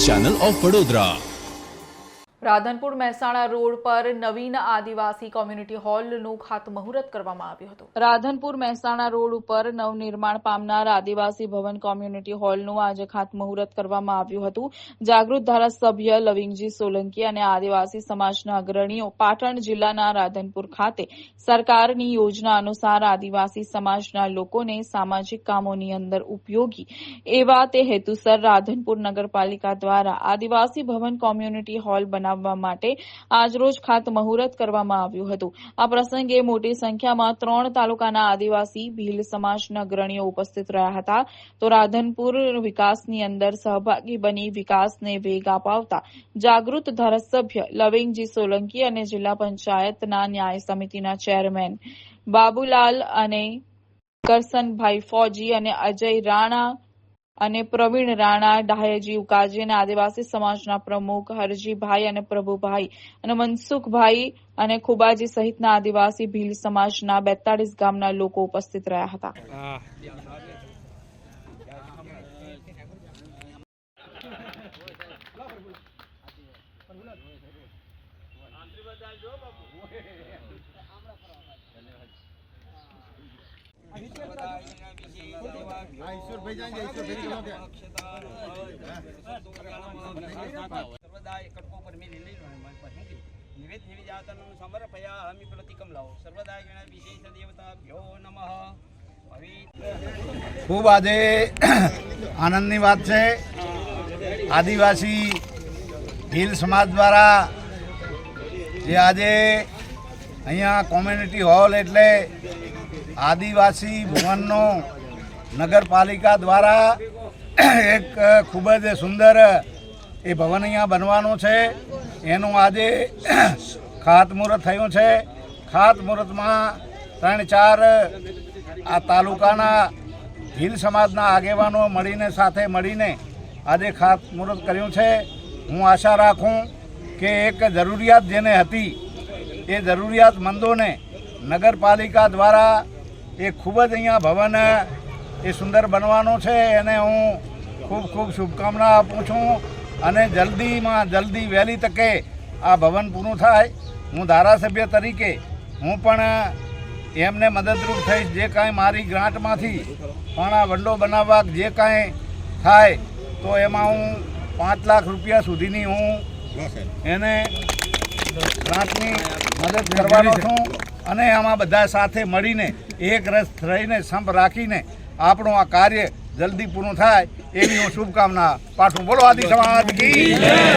Channel of Vadodara Radhanpur Mehsana road પર નવીન આદિવાસી community હોલનું ખાતમુહૂર્ત કરવામાં આવ્યું હતું. રાધનપુર મહેસાણા રોડ ઉપર નવનિર્માણ પામનાર આદિવાસી ભવન કોમ્યુનિટી હોલનું આજે ખાતમુહૂર્ત કરવામાં આવ્યું હતું. જાગૃત ધારાસભ્ય લવિંગજી સોલંકી અને આદિવાસી સમાજના અગ્રણીઓ પાટણ જિલ્લાના રાધનપુર ખાતે સરકારની યોજના અનુસાર આદિવાસી સમાજના લોકોને સામાજિક કામોની અંદર ઉપયોગી એવા તે હેતુસર રાધનપુર નગરપાલિકા દ્વારા આદિવાસી ભવન કોમ્યુનિટી હોલ બનાવવા માટે આજરોજ ખાતમુહૂર્ત કરવામાં આવ્યું હતું. આ પ્રસંગે મોટી સંખ્યામાં ત્રણ તાલુકાના આદિવાસી, ભીલ સમાજના અગ્રણીઓ ઉપસ્થિત રહ્યા હતા. તો રાધનપુર વિકાસની અંદર સહભાગી બની વિકાસને વેગ અપાવતા જાગૃત ધારાસભ્ય લવિંગજી સોલંકી અને જિલ્લા પંચાયતના ન્યાય સમિતિના ચેરમેન બાબુલાલ અને કરસનભાઈ ફોજી અને અજય રાણા અને પ્રવીણ રાણા ડાહેજી ઉકાજી અને આદિવાસી સમાજના પ્રમુખ હરજીભાઈ અને પ્રભુભાઈ અને મનસુખભાઈ અને ખુબાજી સહિતના આદિવાસી ભીલ સમાજના બેતાળીસ ગામના લોકો ઉપસ્થિત રહ્યા હતા. સર્વદા એકટકો પર મેં લઈ લો મારી પાસે નિવેદ નિવેદાતનું સમર્પયા હમિ પ્રતિકમ લાવો. સર્વદા ગણ વિશેષ દેવતા ભ્યો નમઃ ખૂબ આજે આનંદની વાત છે. આદિવાસી ભીલ સમાજ દ્વારા જે આજે અહીંયા કોમ્યુનિટી હોલ એટલે આદિવાસી ભુવનનો નગરપાલિકા દ્વારા એક ખૂબ જ સુંદર એ ભવન અહીંયા બનવાનું છે. એનું આજે ખાતમુહૂર્ત થયું છે. ખાતમુહૂર્તમાં ત્રણ ચાર આ તાલુકાના ભીલ સમાજના આગેવાનો મળીને સાથે મળીને આજે ખાતમુહૂર્ત કર્યું છે. હું આશા રાખું કે એક જરૂરિયાત જેને હતી એ જરૂરિયાતમંદોને નગરપાલિકા દ્વારા એ ખૂબ જ અહીંયા ભવન એ સુંદર બનવાનું છે, એને હું ખૂબ ખૂબ શુભકામના આપું છું. અને જલ્દીમાં જલ્દી વહેલી તકે આ ભવન પૂરું થાય. હું ધારાસભ્ય તરીકે હું પણ એમને મદદરૂપ થઈશ. જે કાંઈ મારી ગ્રાન્ટમાંથી પણ આ વંડો બનાવવા જે કાંઈ થાય, તો એમાં હું પાંચ લાખ રૂપિયા સુધીની હું એને ગ્રાન્ટની મદદ કરવાનો છું. અને આમાં બધા સાથે મળીને એક રસ રહીને, સંપ રાખીને આપણું આ કાર્ય જલ્દી પૂરું થાય. એવી હું શુભકામના પાઠું બોલો આદિ સમાજ